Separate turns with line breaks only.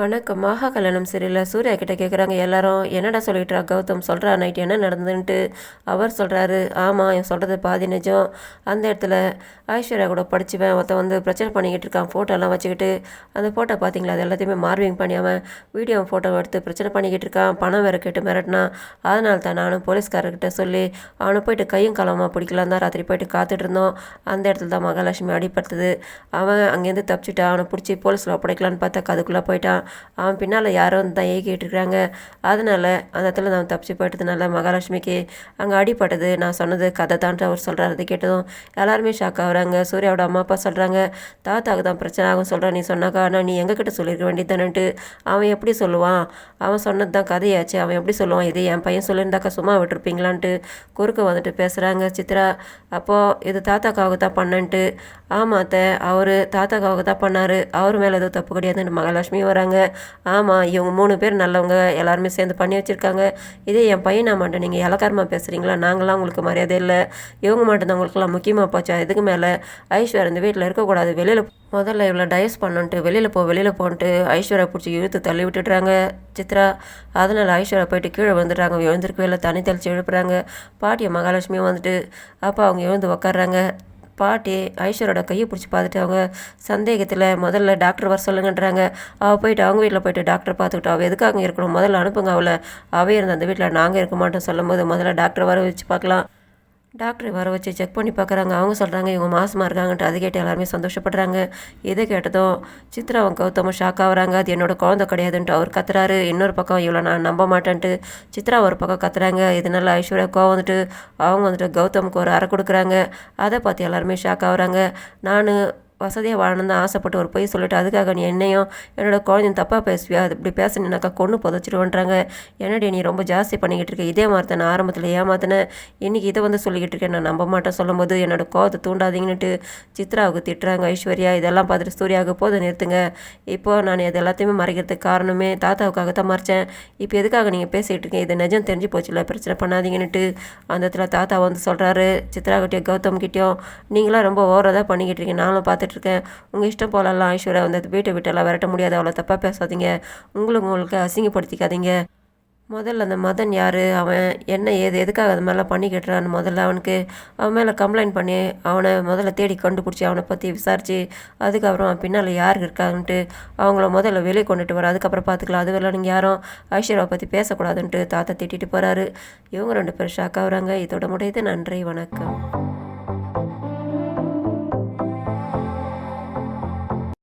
வணக்கம் மகா கல்யாணம் சரியில்லை சூர்யா கிட்டே கேட்குறாங்க எல்லாரும் என்னடா சொல்லிட்டுறா கௌதம் சொல்கிறா நைட் என்ன நடந்துன்ட்டு அவர் சொல்கிறாரு ஆமாம் என் சொல்கிறது பாதி நிஜம். அந்த இடத்துல ஐஸ்வர்யா கூட படிச்சுவேன். ஒருத்தன் வந்து பிரச்சனை பண்ணிக்கிட்டு இருக்கான். ஃபோட்டோலாம் வச்சுக்கிட்டு அந்த ஃபோட்டோ பார்த்தீங்களா அது எல்லாத்தையுமே மார்விங் பண்ணி அவன் வீடியோ ஃபோட்டோ எடுத்து பிரச்சனை பண்ணிக்கிட்டு இருக்கான். பணம் வேறு கேட்டு மிரட்டினான் அதனால தான் நானும் போலீஸ்காரர்கிட்ட சொல்லி அவனை போயிட்டு கையும் காலமாக பிடிக்கலாம் தான் ராத்திரி போயிட்டு காத்துட்டு இருந்தோம். அந்த இடத்துல தான் மகாலட்சுமி அடிப்படுத்துது அவன் அங்கேருந்து தப்பிச்சுட்டான் அவனை பிடிச்சி போலீஸில் ஒப்படைக்கலான்னு பார்த்தா அதுக்குள்ளே போயிட்டான். அவன் பின்னால் யாரோ வந்து தான் ஏகிட்டுருக்குறாங்க அதனால் அந்த இடத்துல நான் தப்பிச்சு போயிட்டதுனால மகாலட்சுமிக்கு அங்கே அடிப்பட்டது நான் சொன்னது கதை தான்ட்டு அவர் சொல்கிறார் அது கேட்டதும் எல்லாருமே ஷாக் ஆகுறாங்க. சூர்யாவோட அம்மா அப்பா சொல்கிறாங்க தாத்தாவுக்கு தான் பிரச்சனை ஆகும் சொல்கிறான் நீ சொன்னாக்கா ஆனால் நீ எங்ககிட்ட சொல்லியிருக்க வேண்டியதானன்ட்டு அவன் எப்படி சொல்லுவான்? அவன் சொன்னது தான் கதையாச்சு. அவன் எப்படி சொல்லுவான்? இது என் பையன் சொல்லியிருந்தாக்கா சும்மா விட்டுருப்பீங்களான்ட்டு குறுக்க வந்துட்டு பேசுகிறாங்க சித்ரா அப்போது இது தாத்தாக்காவுக்கு தான் பண்ணன்ட்டு ஆமாத்த அவர் தாத்தாக்காவுக்கு தான் பண்ணார். அவர் மேலே எதுவும் தப்பு கிடையாதுன்னு மகாலட்சுமி வராங்க. ஆமாம் இவங்க மூணு பேர் நல்லவங்க எல்லாருமே சேர்ந்து பண்ணி வச்சுருக்காங்க. இதே என் பையன் மாட்டேன். நீங்கள் இலக்காரமாக பேசுகிறீங்களா நாங்களாம் உங்களுக்கு மரியாதை இல்லை. இவங்க மட்டும்தான் உங்களுக்குலாம் முக்கியமாக போச்சா? இதுக்கு மேலே? ஐஸ்வர்யா இந்த வீட்டில் இருக்கக்கூடாது. வெளியில் முதல்ல இவ்வளோ டயஸ் பண்ணுன்ட்டு வெளியில் போ வெளியில் போன்ட்டு ஐஸ்வர்யா பிடிச்சி இழுத்து தள்ளி விட்டுடுறாங்க. சித்ரா அதனால் ஐஸ்வர்யா போயிட்டு கீழே வந்துடுறாங்க எழுந்திருக்கவே இல்லை. தனி தெளித்து எழுப்புறாங்க. பாட்டியை மகாலட்சுமியும் வந்துட்டு அப்போ அவங்க எழுந்து உக்காடுறாங்க பாட்டி ஐஸ்வரோட கையை பிடிச்சி பார்த்துட்டு அவங்க சந்தேகத்தில் முதல்ல டாக்டர் வர சொல்லுங்கன்றாங்க. அவள் போயிட்டு அவங்க வீட்டில் போயிட்டு டாக்டர் பார்த்துக்கிட்டு அவள் எதுக்காக இருக்கணும்? முதல்ல அனுப்புங்க அவளை. அவே இருந்த அந்த வீட்டில் நாங்கள் இருக்க மாட்டோம். சொல்லும் போது முதல்ல டாக்டர் வர வச்சு பார்க்கலாம். டாக்டரை வர வச்சு செக் பண்ணி பார்க்குறாங்க. அவங்க சொல்கிறாங்க இவங்க மாசமாக இருக்காங்கன்ட்டு. அதை கேட்டு எல்லாருமே சந்தோஷப்படுறாங்க. இதை கேட்டதும் சித்ரா கௌதமும் ஷாக் ஆகுறாங்க. அது என்னோட குழந்தை கிடையாதுன்ட்டு அவர் கத்துறாரு. இன்னொரு பக்கம் இவ்வளோ நான் நம்ப மாட்டேன்ட்டு சித்ரா ஒரு பக்கம் கத்துறாங்க. இதனால ஐஸ்வர்யா கோவம் வந்துட்டு அவங்க வந்துட்டு கௌதமுக்கு ஒரு அறை கொடுக்குறாங்க. அதை பார்த்து எல்லாருமே ஷாக் ஆகுறாங்க. நான் வசதியாக வாழணும்னு தான் ஆசைப்பட்டு ஒரு பொய் சொல்லிட்டு அதுக்காக நீ என்னையும் என்னோட குழந்தையும் தப்பாக பேசுவியா? அது இப்படி பேசினாக்கா கொண்டு புதைச்சிடுவோன்றாங்க. என்னடி நீ ரொம்ப ஜாஸ்தி பண்ணிக்கிட்டு இருக்க? இதே மாதிரி தான் நான் ஆரம்பத்தில் ஏமாத்தினேன் இன்றைக்கி இதை வந்து சொல்லிக்கிட்டு இருக்கேன். நான் நம்ப மாட்டேன். சொல்லும்போது என்னோடய கோவத்தை தூண்டாதீங்கன்னுட்டு சித்ராவுக்கு திட்டுறாங்க ஐஸ்வர்யா. இதெல்லாம் பார்த்துட்டு சூர்யாவுக்கு போதும் நிறுத்துங்க. இப்போது நான் இது எல்லாத்தையுமே மறைக்கிறதுக்கு காரணமே தாத்தாவுக்காக தான் மறைச்சேன். இப்போ எதுக்காக நீங்கள் பேசிகிட்டு இருக்கீங்க? இது நிஜம் தெரிஞ்சு போச்சுல பிரச்சனை பண்ணாதீங்கன்னுட்டு. அந்த இடத்துல தாத்தா வந்து சொல்கிறாரு சித்ரா கிட்டேயும் கௌதம் கிட்டேயும் நீங்களாம் ரொம்ப ஓவராக தான் பண்ணிக்கிட்டு இருக்கீங்க. நானும் பார்த்து பார்த்துட்ருக்கேன். உங்கள் இஷ்டம் போலலாம் ஐஸ்வர்யா வந்து வீட்டை விட்டெல்லாம் விரட்ட முடியாது. அவ்வளோ தப்பாக பேசாதீங்க. உங்களுக்கு உங்களுக்கு அசிங்கப்படுத்திக்காதீங்க. முதல்ல அந்த மதன் யார்? அவன் என்ன ஏது? எதுக்காக அது மாதிரிலாம் பண்ணிக்கிட்டுறான்னு முதல்ல அவனுக்கு. அவன் மேலே கம்ப்ளைண்ட் பண்ணி அவனை முதல்ல தேடி கண்டுபிடிச்சி அவனை பற்றி விசாரித்து அதுக்கப்புறம் அவன் பின்னால் யார் இருக்காங்கன்ட்டு அவங்கள முதல்ல வெளியே கொண்டுட்டு வர அதுக்கப்புறம் பார்த்துக்கலாம். அது வரலாம் நீங்கள் யாரும் ஐஸ்வர்யாவை பற்றி பேசக்கூடாதுன்ட்டு தாத்தா திட்டிட்டு போகிறாரு இவங்க ரெண்டு பேரும் ஷாக் ஆகுறாங்க. இதோட முடியுது. நன்றி வணக்கம்.